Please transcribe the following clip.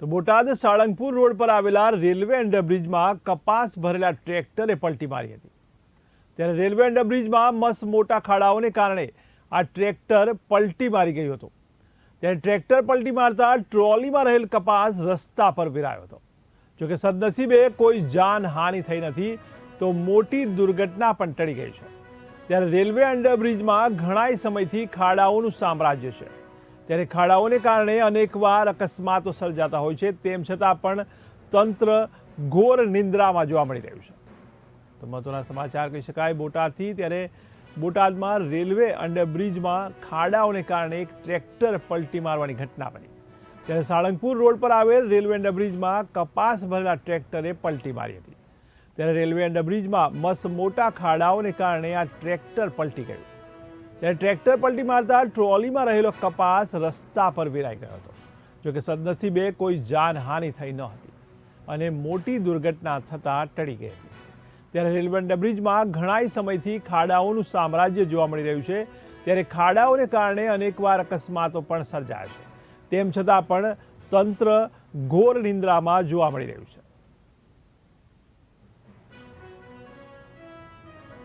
તો બોટાદ સાળંગપુર રોડ પર આવેલા રેલવે અંડરબ્રિજમાં કપાસ ભરેલા ટ્રેક્ટરે પલટી મારી હતી. ત્યારે રેલવે અંડરબ્રિજમાં મસ મોટા ખાડાઓને કારણે આ ટ્રેક્ટર પલટી મારી ગયું હતું. ત્યારે ટ્રેક્ટર પલટી મારતા ટ્રોલીમાં રહેલ કપાસ રસ્તા પર વિરાયો હતો. જોકે સદનસીબે કોઈ જાનહાનિ થઈ નથી તો મોટી દુર્ઘટના પણ ટળી ગઈ છે. ત્યારે રેલવે અંડરબ્રિજમાં ઘણાય સમયથી ખાડાઓનું સામ્રાજ્ય છે. ત્યારે ખાડાઓને કારણે અનેકવાર અકસ્માતો સર્જાતા હોય છે. તેમ છતાં પણ તંત્ર ઘોર નિંદ્રામાં જોવા મળી રહ્યું છે. તો મહત્વના સમાચાર કહી શકાય, બોટાદથી ત્યારે બોટાદમાં રેલવે અંડરબ્રિજમાં ખાડાઓને કારણે એક ટ્રેક્ટર પલટી મારવાની ઘટના બની. ત્યારે સાળંગપુર રોડ પર આવેલ રેલવે અંડરબ્રિજમાં કપાસ ભરેલા ટ્રેક્ટરે પલટી મારી હતી. ત્યારે રેલવે અંડરબ્રિજમાં મસ મોટા ખાડાઓને કારણે આ ટ્રેક્ટર પલટી ગયું. ત્યારે ટ્રેક્ટર પલટી મારતા ટ્રોલીમાં રહેલો કપાસ રસ્તા પર વેરાઈ ગયો હતો. જોકે સદનસીબે કોઈ જાનહાનિ થઈ ન હતી અને મોટી દુર્ઘટના થતાં ટળી ગઈ હતી. ત્યારે રેલવે ડબ્રિજમાં ઘણાય સમયથી ખાડાઓનું સામ્રાજ્ય જોવા મળી રહ્યું છે. ત્યારે ખાડાઓને કારણે અનેકવાર અકસ્માતો પણ સર્જાય છે. તેમ છતાં પણ તંત્ર ઘોર નિંદ્રામાં જોવા મળી રહ્યું છે.